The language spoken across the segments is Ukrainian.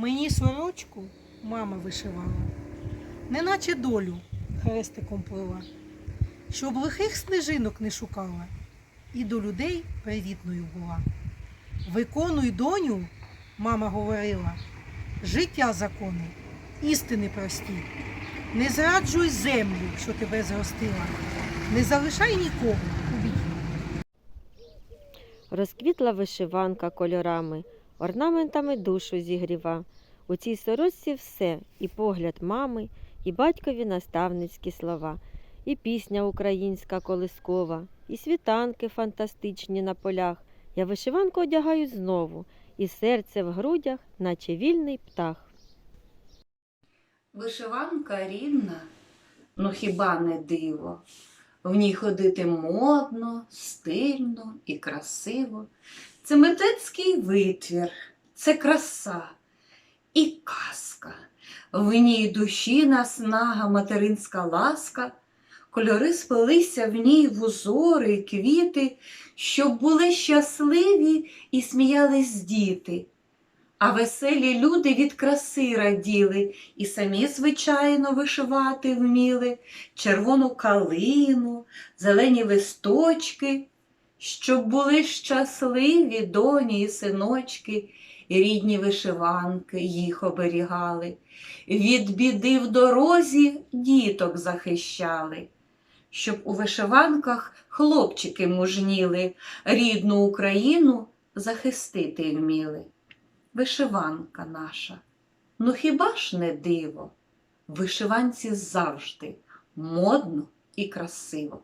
Мені сорочку мама вишивала, неначе долю хрестиком плела, щоб лихих снежинок не шукала і до людей привітною була. Виконуй, доню, мама говорила, життя закони, істини прості. Не зраджуй землю, що тебе зростила, не залишай нікого у біді. Розквітла вишиванка кольорами, орнаментами душу зігріва. У цій сорочці все і погляд мами, і батькові наставницькі слова, і пісня українська колискова, і світанки фантастичні на полях. Я вишиванку одягаю знову, і серце в грудях, наче вільний птах. Вишиванка рідна, ну хіба не диво? В ній ходити модно, стильно і красиво. Це митецький витвір, це краса і казка. В ній душі наснага, материнська ласка, кольори сплелися в ній в узори квіти, щоб були щасливі і сміялись діти. А веселі люди від краси раділи і самі, звичайно, вишивати вміли червону калину, зелені листочки, щоб були щасливі доні і синочки, і рідні вишиванки їх оберігали, від біди в дорозі діток захищали, щоб у вишиванках хлопчики мужніли, рідну Україну захистити вміли вишиванка наша. Ну хіба ж не диво? Вишиванці завжди модно і красиво.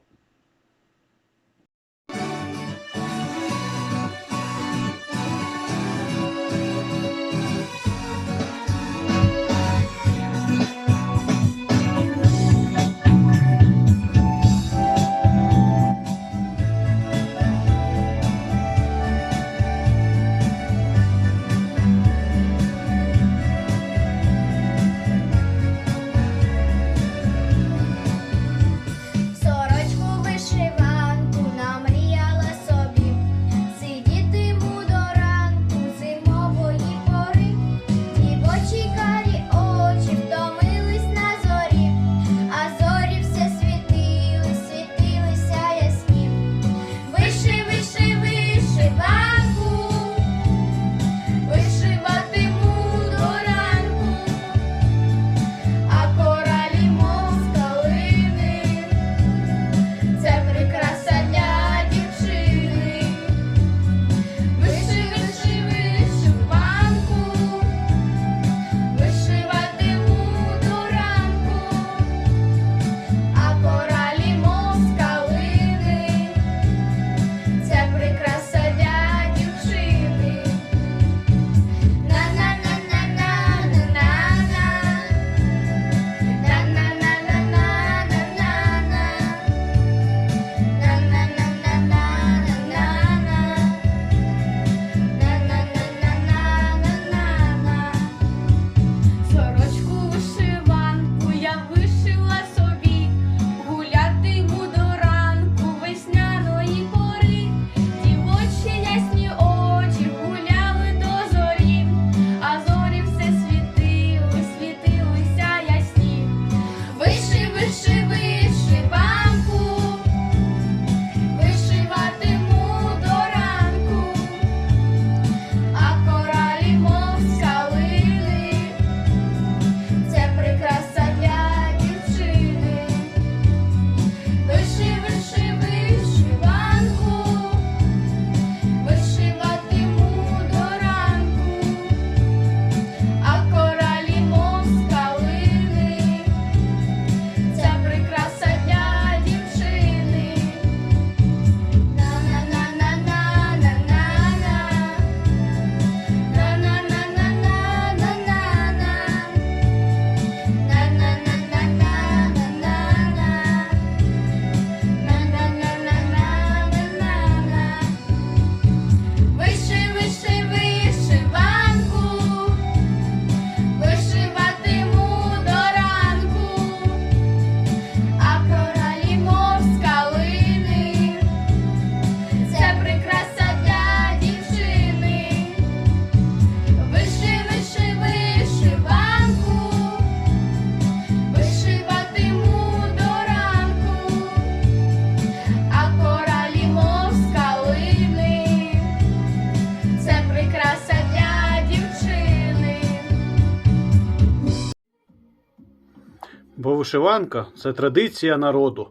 Бо вишиванка це традиція народу,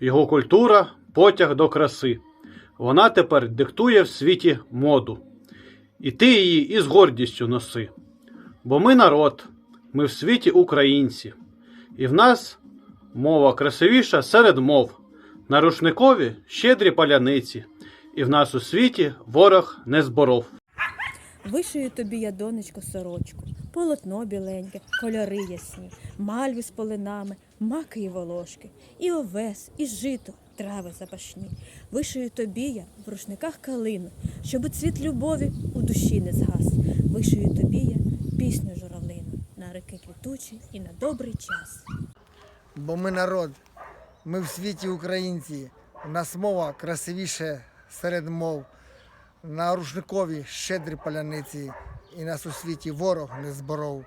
його культура потяг до краси. Вона тепер диктує в світі моду. І ти її із гордістю носи. Бо ми народ, ми в світі українці, і в нас мова красивіша серед мов, на рушникові щедрі паляниці, і в нас у світі ворог не зборов. Вишию тобі я, донечко, сорочку, полотно біленьке, кольори ясні, мальви з полинами, маки і волошки, і овес, і жито, трави запашні. Вишию тобі я в рушниках калину, щоб цвіт любові у душі не згас. Вишию тобі я пісню журавлину на реки квітучі і на добрий час. бо ми народ, ми в світі українці. У нас мова красивіше серед мов. На рушникові щедрі паляниці, і нас у світі ворог не зборов.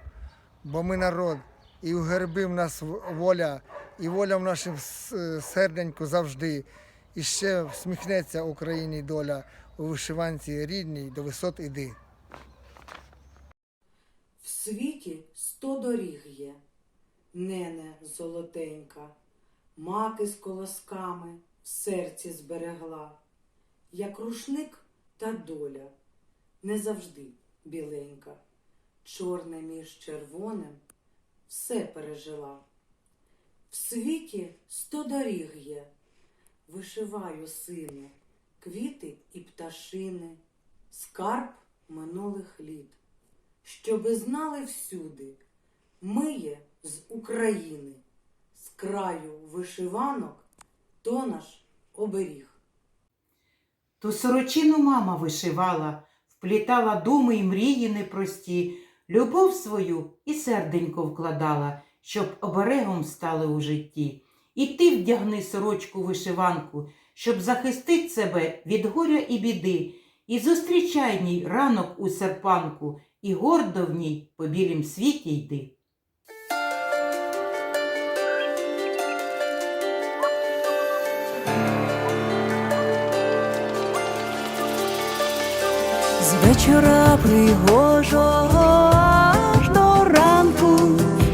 Бо ми народ, і у герби в нас воля, і воля в нашому серденьку завжди. І ще всміхнеться Україні доля у вишиванці рідній до висот іди. В світі сто доріг є, нене золотенька, маки з колосками в серці зберегла, як рушник та доля, не завжди біленька, чорне між червоним все пережила. В світі сто доріг є, вишиваю сину, квіти і пташини, скарб минулих літ щоби знали всюди, ми є з України, з краю вишиванок, то наш оберіг. Ту сорочину мама вишивала, вплітала думи й мрії непрості, любов свою і серденько вкладала, щоб оберегом стали у житті. І ти вдягни сорочку вишиванку, щоб захистить себе від горя і біди, і зустрічай ній ранок у серпанку, і гордо в ній по білім світі йди. З вечора пригожого аж до ранку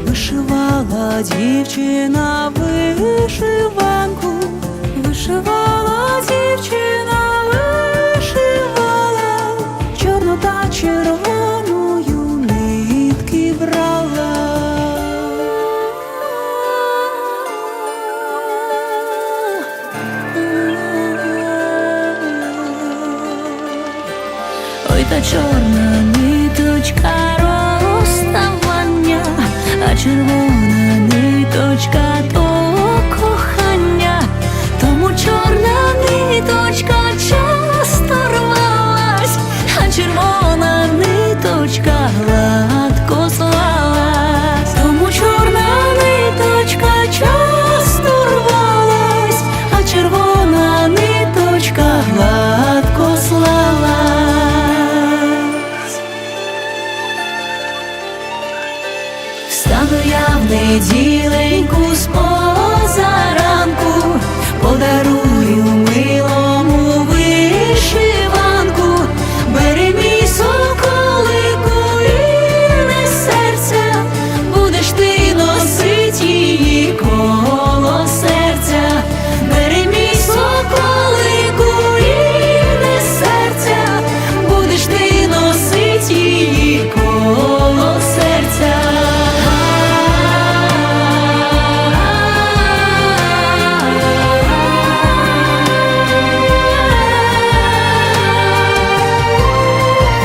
вишивала дівчина вишивала чорна ниточка розставання, а червона you